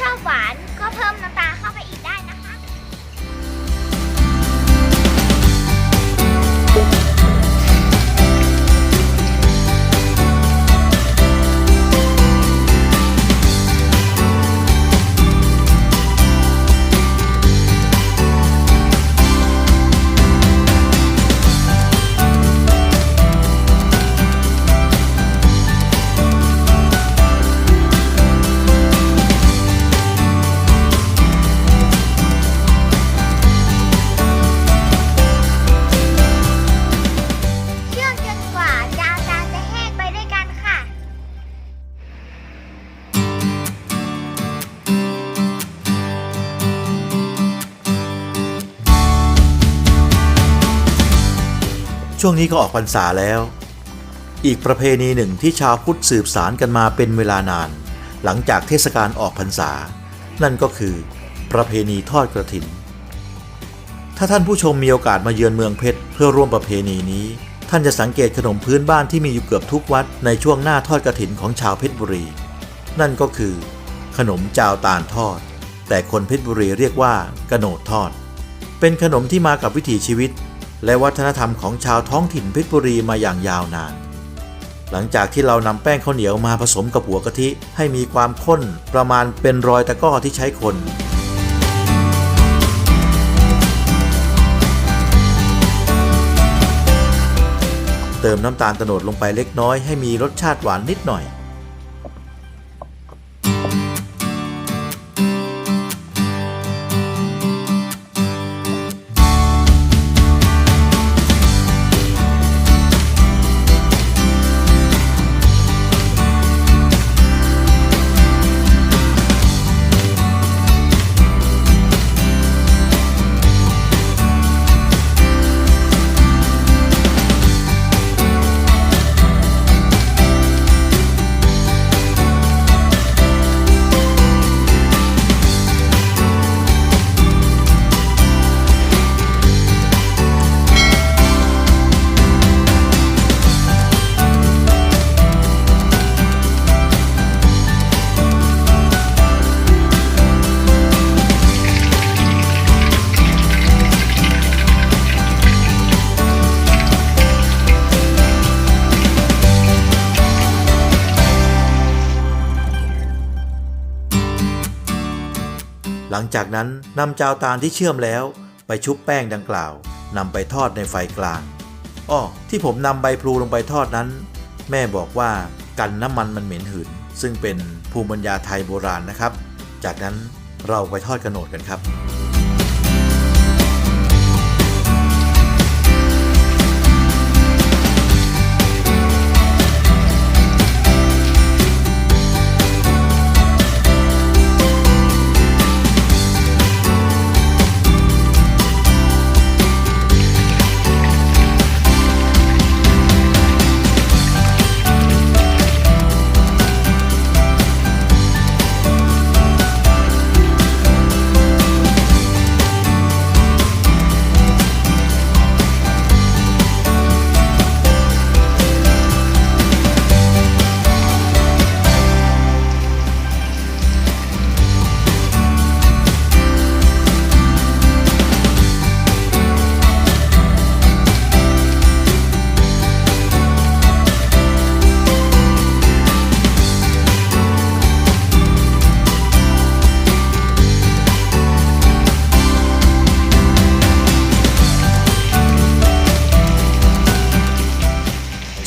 ชอบหวานก็เพิ่มน้ำ ช่วงนี้ก็ออกพรรษาแล้ว อีกประเพณีหนึ่งที่ชาวพุทธสืบสารกันมาเป็นเวลานาน หลังจากเทศกาลออกพรรษา นั่นก็คือ ประเพณีทอดกระถิน ถ้าท่านผู้ชมมีโอกาสมาเยือนเมืองเพชรเพื่อร่วมประเพณีนี้ ท่านจะสังเกตขนมพื้นบ้านที่มีอยู่เกือบทุกวัดในช่วงหน้าทอดกระถินของชาวเพชรบุรี นั่นก็คือ ขนมจาวตาลทอด แต่คนเพชรบุรีเรียกว่ากระโหนดทอด เป็นขนมที่มากับวิถีชีวิต และวัฒนธรรมของชาวท้องถิ่นเพชรบุรีมาอย่างยาวนาน หลังจากที่เรานำแป้งข้าวเหนียวมาผสมกับหัวกะทิให้มีความข้นประมาณเป็นรอยตะก้อที่ใช้คนเติมน้ำตาลโตโนดลงไปเล็กน้อยให้มีรสชาติหวานนิดหน่อย ลังจากนั้นนำจาวตาลที่เชื่อมแล้ว ไปชุบแป้งดังกล่าวนำไปทอดในไฟกลางอ้อที่ผมนำใบพลูลงไปทอดนั้น แม่บอกว่ากันน้ำมันมันเหม็นหืน ซึ่งเป็นภูมิปัญญาไทยโบราณนะครับ จากนั้นเราไปทอดกระโหนดกันครับ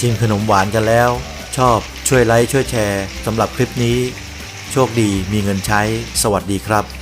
ชิมขนมหวานกันแล้ว ชอบช่วยไลค์ช่วยแชร์สำหรับคลิปนี้ โชคดีมีเงินใช้ สวัสดีครับ